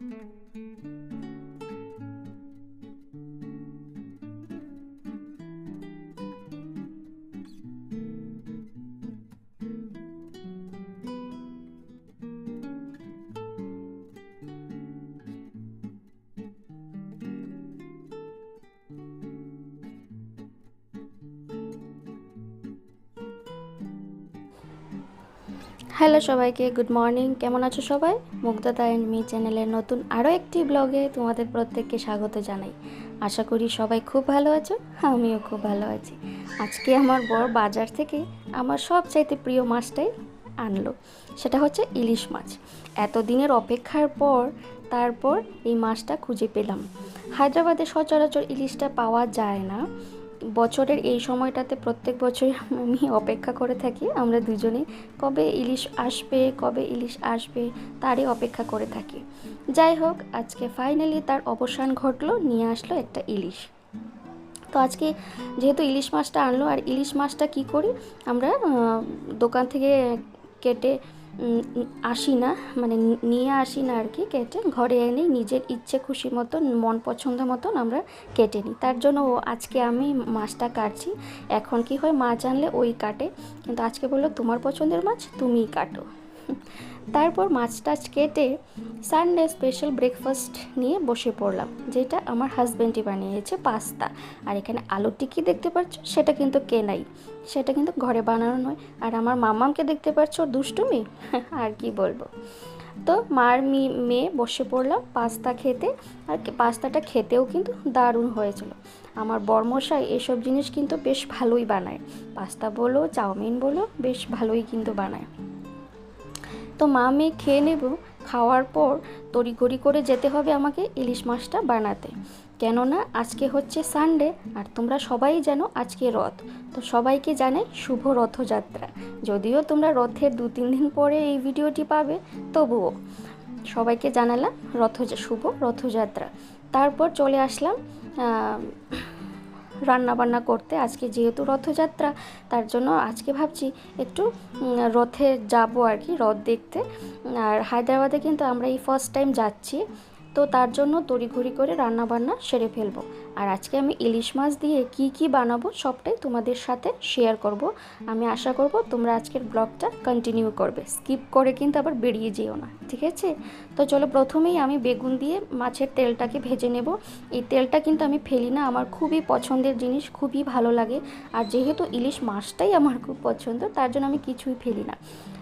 Thank you. Hello সবাইকে, good morning. কেমন আছো সবাই? মুগ্ধতা অ্যান্ড মি চ্যানেলের নতুন আরও একটি ব্লগে তোমাদের প্রত্যেককে স্বাগত জানাই। আশা করি সবাই খুব ভালো আছো, আমিও খুব ভালো আছি। আজকে আমার বর বাজার থেকে আমার সবচাইতে প্রিয় মাছটাই আনলো। সেটা হচ্ছে ইলিশ মাছ। এতদিনের অপেক্ষার পর তারপর এই মাছটা খুঁজে পেলাম। হায়দ্রাবাদে সচরাচর ইলিশটা পাওয়া যায় না। বছরের এই সময়টাতে প্রত্যেক বছরই আমি অপেক্ষা করে থাকি, আমরা দুজনে কবে ইলিশ আসবে, কবে ইলিশ আসবে, তারই অপেক্ষা করে থাকি। যাই হোক, আজকে ফাইনালি তার অবসান ঘটলো, নিয়ে আসলো একটা ইলিশ। তো আজকে যেহেতু ইলিশ মাছটা আনলো, আর ইলিশ মাছটা কি করি? আমরা দোকান থেকে কেটে আসি না মানে নিয়ে আসি না আর কি কেটে, ঘরে এনে নিজের ইচ্ছে খুশি মতন, মন পছন্দ মতন আমরা কেটে নিই। তার জন্য ও আজকে আমি মাছটা কাটছি। এখন কি হয়, মাছ আনলে ওই কাটে। কিন্তু আজকে বলল, তোমার পছন্দের মাছ তুমিই কাটো। তারপর মাছ টাছ কেটে সানডে স্পেশাল ব্রেকফাস্ট নিয়ে বসে পড়লাম, যেটা আমার হাজব্যান্ডই বানিয়েছে পাস্তা আর এখানে আলুর টিকি দেখতে পাচ্ছ? সেটা কিন্তু কেনাই। সেটা কিন্তু ঘরে বানানো নয়। আর আমার মামামকে দেখতে পাচ্ছ, দুষ্টুমি? আর কি বলব? তো মার মেয়ে বসে পড়লাম পাস্তা খেতে। আর পাস্তাটা খেতেও কিন্তু দারুণ হয়েছিল। আমার বর্মশাই এসব জিনিস কিন্তু বেশ ভালোই বানায়। পাস্তা বলো, চাউমিন বলো, বেশ ভালোই কিন্তু বানায়। তো মা মেয়ে খেয়ে নেব, খাওয়ার পর তড়িঘড়ি করে যেতে হবে আমাকে ইলিশ মাছটা বানাতে। কেননা আজকে হচ্ছে সানডে আর তোমরা সবাই জানো আজকে রথ। তো সবাইকে জানাই শুভ রথযাত্রা। যদিও তোমরা রথের দু তিন দিন পরে এই ভিডিওটি পাবে, তবুও সবাইকে জানালাম রথ শুভ রথযাত্রা। তারপর চলে আসলাম আহ, রান্না বান্না করতে। আজকে যেহেতু রথযাত্রা তার জন্য আজকে ভাবছি একটু রথে যাব আর কি রথ দেখতে। আর হায়দ্রাবাদে কিন্তু আমরা এই ফার্স্ট টাইম যাচ্ছি। তো তার জন্য তড়িঘড়ি করে রান্না বান্না সেরে ফেলব। আর আজকে আমি ইলিশ মাছ দিয়ে কি কি বানাবো সবটাই তোমাদের সাথে শেয়ার করব। আমি আশা করব তোমরা আজকের ব্লগটা কন্টিনিউ করবে। স্কিপ করে কিন্তু আবার বেরিয়ে যেও না, ঠিক আছে? তো চলো প্রথমেই আমি বেগুন দিয়ে মাছের তেলটাকে ভেজে নেব। এই তেলটা কিন্তু আমি ফেলি না, আমার খুবই পছন্দের জিনিস, খুবই ভালো লাগে। আর যেহেতু ইলিশ মাছটাই আমার খুব পছন্দ, তার জন্য আমি কিছুই ফেলি না।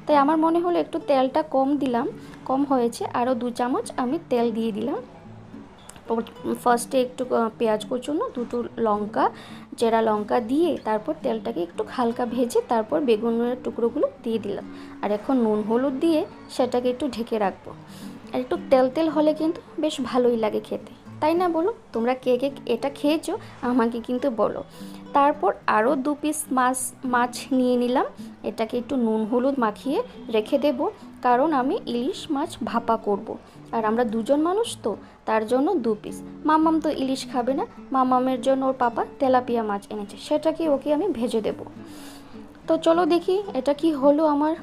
তাই আমার মনে হলো একটু তেলটা কম দিলাম, কম হয়েছে আরও দু চামচ আমি তেল দিয়ে দিলাম। ফার্স্টে একটু পেঁয়াজ কুচুনো, দুটো লঙ্কা চেরা লঙ্কা দিয়ে তারপর তেলটাকে একটু হালকা ভেজে তারপর বেগুনের টুকরোগুলো দিয়ে দিলাম। আর এখন নুন, হলুদ দিয়ে সেটাকে একটু ঢেকে রাখব। আর একটু তেল তেল হলে কিন্তু বেশ ভালোই লাগে খেতে। তাই না বলো? তোমরা কে কে এটা খেয়েছো? আমাকে কিন্তু বলো। তারপর আরও দু পিস মাছ মাছ নিয়ে নিলাম। এটাকে একটু নুন, হলুদ মাখিয়ে রেখে দেব। কারণ আমি ইলিশ মাছ ভাপা করব। আর আমরা দুজন মানুষ তো, তার জন্য দু পিস মামাম তো ইলিশ খাবে না। মামামের জন্য ওর পাপা তেলাপিয়া মাছ এনেছে। সেটাকে ওকে আমি ভেজে দেবো। তো চলো দেখি, এটা কি হলো আমার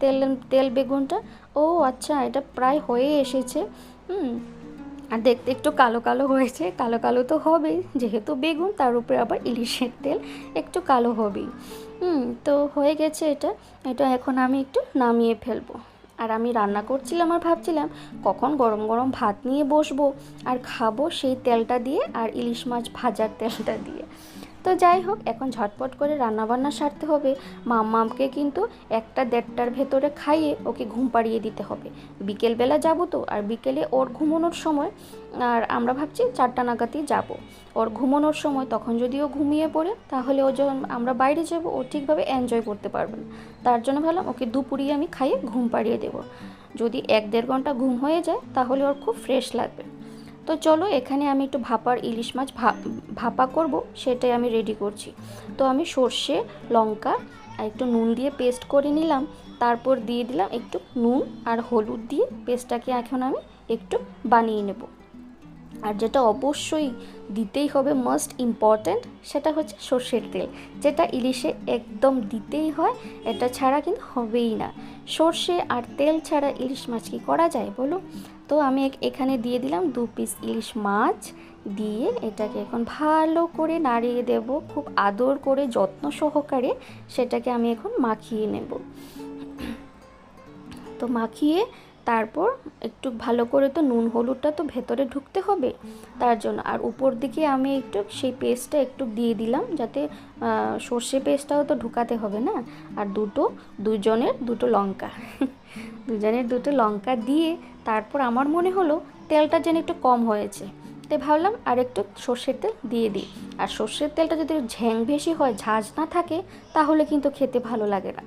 তেল তেল বেগুনটা? ও আচ্ছা এটা প্রায় হয়ে এসেছে। হুম আর দেখতে একটু কালো কালো হয়েছে। কালো কালো তো হবেই, যেহেতু বেগুন, তার উপরে আবার ইলিশের তেল একটু কালো হবেই। হুম, তো হয়ে গেছে এটা। এটা এখন আমি একটু নামিয়ে ফেলব। আর আমি রান্না করছিলাম আর ভাবছিলাম, কখন গরম গরম ভাত নিয়ে বসবো আর খাব সেই তেলটা দিয়ে আর ইলিশ মাছ ভাজার তেলটা দিয়ে। তো যাই হোক, এখন ঝটপট করে রান্নাবান্না সারতে হবে। মাম্মামকে কিন্তু একটা দেড়টার ভেতরে খাইয়ে ওকে ঘুম পাড়িয়ে দিতে হবে। বিকেলবেলা যাব তো, আর বিকেলে ওর ঘুমানোর সময়, আর আমরা ভাবছি চারটা নাগাদই যাব। ওর ঘুমানোর সময় তখন যদি ও ঘুমিয়ে পড়ে, তাহলে ও যখন আমরা বাইরে যাব, ও ঠিকভাবে এনজয় করতে পারবে না। তার জন্য ভাবলাম ওকে দুপুরিয়ে আমি খাইয়ে ঘুম পাড়িয়ে দেবো। যদি এক দেড় ঘণ্টা ঘুম হয়ে যায়, তাহলে ওর খুব ফ্রেশ লাগবে। তো চলো এখানে আমি একটু ভাপার ইলিশ মাছ ভাপা করব, সেটাই আমি রেডি করছি। তো আমি সর্ষে, লঙ্কা আর একটু নুন দিয়ে পেস্ট করে নিলাম। তারপর দিয়ে দিলাম একটু নুন আর হলুদ দিয়ে পেস্টটাকে এখন আমি একটু বানিয়ে নেব। আর যেটা অবশ্যই দিতেই হবে মোস্ট ইম্পর্ট্যান্ট সেটা হচ্ছে সর্ষের তেল। যেটা ইলিশে একদম দিতেই হয়, এটা ছাড়া কিন্তু হবেই না। সর্ষে আর তেল ছাড়া ইলিশ মাছ কি করা যায় বলো? তো আমি এখ- এখানে দিয়ে দিলাম দু পিস ইলিশ মাছ, দিয়ে এটাকে এখন ভালো করে নাড়িয়ে দেব, খুব আদর করে, যত্ন সহকারে সেটাকে আমি এখন মাখিয়ে নেব। তো মাখিয়ে তারপর একটু ভালো করে তো নুন হলুদটা তো ভেতরে ঢুকতে হবে, তার জন্য। আর উপর দিকে আমি একটু সেই পেস্টটা একটু দিয়ে দিলাম যাতে সর্ষে পেস্টটাও তো ঢুকাতে হবে না? আর দুটো দুজনের দুটো লঙ্কা। দুজনের দুটো লঙ্কা দিয়ে তারপর আমার মনে হলো তেলটা যেন একটু কম হয়েছে। তাই ভাবলাম আর একটু সর্ষের তেল দিয়ে দিই। আর সর্ষের তেলটা যদি ঝ্যাং বেশি হয় ঝাঁঝ না থাকে, তাহলে কিন্তু খেতে ভালো লাগে না।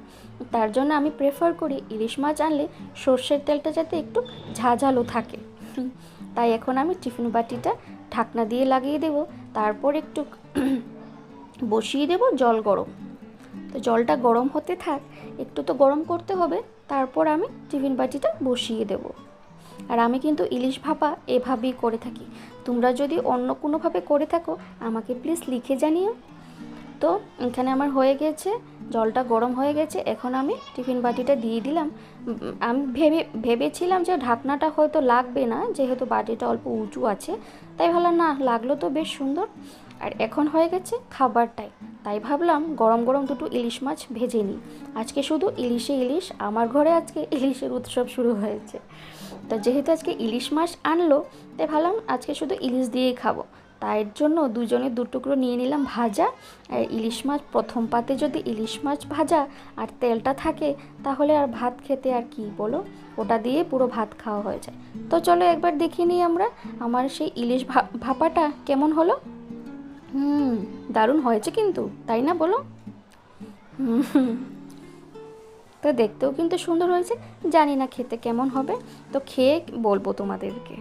তার জন্য আমি প্রেফার করি ইলিশ মাছ আনলে সর্ষের তেলটা যাতে একটু ঝাঁঝালো থাকে। তাই এখন আমি টিফিন বাটিটা ঢাকনা দিয়ে লাগিয়ে দেব, তারপর একটু বসিয়ে দেব জল গরম। তো জলটা গরম হতে থাক, একটু তো গরম করতে হবে, তারপর আমি টিফিন বাটিটা বসিয়ে দেব। আর আমি কিন্তু ইলিশ ভাপা এভাবেই করে থাকি। তোমরা যদি অন্য কোনোভাবে করে থাকো, আমাকে প্লিজ লিখে জানিও। তো এখানে আমার হয়ে গেছে, জলটা গরম হয়ে গেছে, এখন আমি টিফিন বাটিটা দিয়ে দিলাম। আমি ভেবে, ভেবেছিলাম যে ঢাকনাটা হয়তো লাগবে না, যেহেতু বাটিটা অল্প উঁচু আছে, তাই ভাবলাম না, লাগল তো বেশ সুন্দর। আর এখন হয়ে গেছে খাবারটাই, তাই ভাবলাম গরম গরম দুটো ইলিশ মাছ ভেজে নিই। আজকে শুধু ইলিশে ইলিশ, আমার ঘরে আজকে ইলিশের উৎসব শুরু হয়েছে। তো যেহেতু আজকে ইলিশ মাছ আনলো, তাই ভাবলাম আজকে শুধু ইলিশ দিয়েই খাব। তাই জন্য দুজনে দু টুকরো নিয়ে নিলাম ভাজা। আর ইলিশ মাছ, প্রথম পাতে যদি ইলিশ মাছ ভাজা আর তেলটা থাকে, তাহলে আর ভাত খেতে আর কি বলো? ওটা দিয়ে পুরো ভাত খাওয়া হয়ে যায়। তো চলো একবার দেখে নিই আমরা, আমার সেই ইলিশ ভাপাটা কেমন হলো? হুম, দারুণ হয়েছে কিন্তু, তাই না বলো? তো দেখতেও কিন্তু সুন্দর হয়েছে, জানি না খেতে কেমন হবে। তো খেয়ে বলব তোমাদেরকে।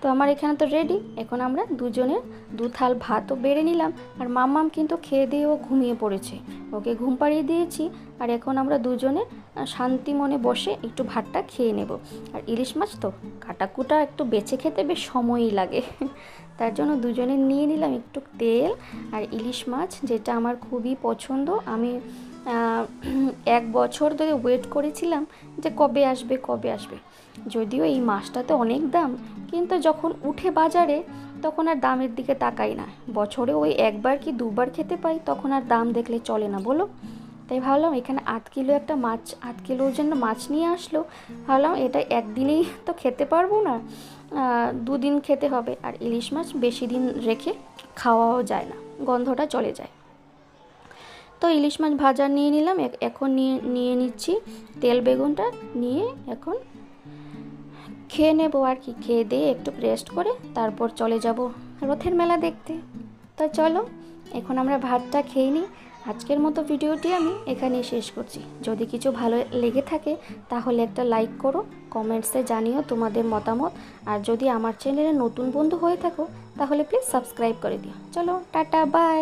তো আমার এখানে তো রেডি এখন আমরা দুজনের দু থাল ভাতও বেড়ে নিলাম। আর মাম্মাম কিন্তু খেয়ে দিয়ে ও ঘুমিয়ে পড়েছে। ওকে ঘুম পাড়িয়ে দিয়েছি। আর এখন আমরা দুজনে শান্তি মনে বসে একটু ভাতটা খেয়ে নেব। আর ইলিশ মাছ তো কাটাকুটা একটু বেছে খেতে বেশ সময়ই লাগে। তার জন্য দুজনে নিয়ে নিলাম একটু তেল আর ইলিশ মাছ, যেটা আমার খুবই পছন্দ। আমি এক বছর ধরে ওয়েট করেছিলাম যে কবে আসবে কবে আসবে। যদিও এই মাছটাতে অনেক দাম, কিন্তু যখন উঠে বাজারে তখন আর দামের দিকে তাকাই না। বছরে ওই একবার কি দুবার খেতে পাই, তখন আর দাম দেখলে চলে না, বলো? তাই ভাবলাম এখানে আধ কিলো একটা মাছ আধ কিলোর জন্য মাছ নিয়ে আসলো। ভাবলাম এটা একদিনেই তো খেতে পারব না দুদিন খেতে হবে। আর ইলিশ মাছ বেশি দিন রেখে খাওয়াও যায় না, গন্ধটা চলে যায়। তো ইলিশ মাছ ভাজা নিয়ে নিলাম। এখন নিয়ে নিয়ে নিচ্ছি তেল বেগুনটা, নিয়ে এখন খেয়ে নেব আর কি, খেয়ে দিয়ে একটু রেস্ট করে তারপর চলে যাব রথের মেলা দেখতে। তো চলো, এখন আমরা ভাতটা খেয়ে নিই। আজকের মতো ভিডিওটি আমি এখানেই শেষ করছি। যদি কিছু ভালো লেগে থাকে, তাহলে একটা লাইক করো কমেন্টসে জানিও তোমাদের মতামত। আর যদি আমার চ্যানেলে নতুন বন্ধু হয়ে থাকো, তাহলে প্লিজ সাবস্ক্রাইব করে দিও। চলো, টাটা বাই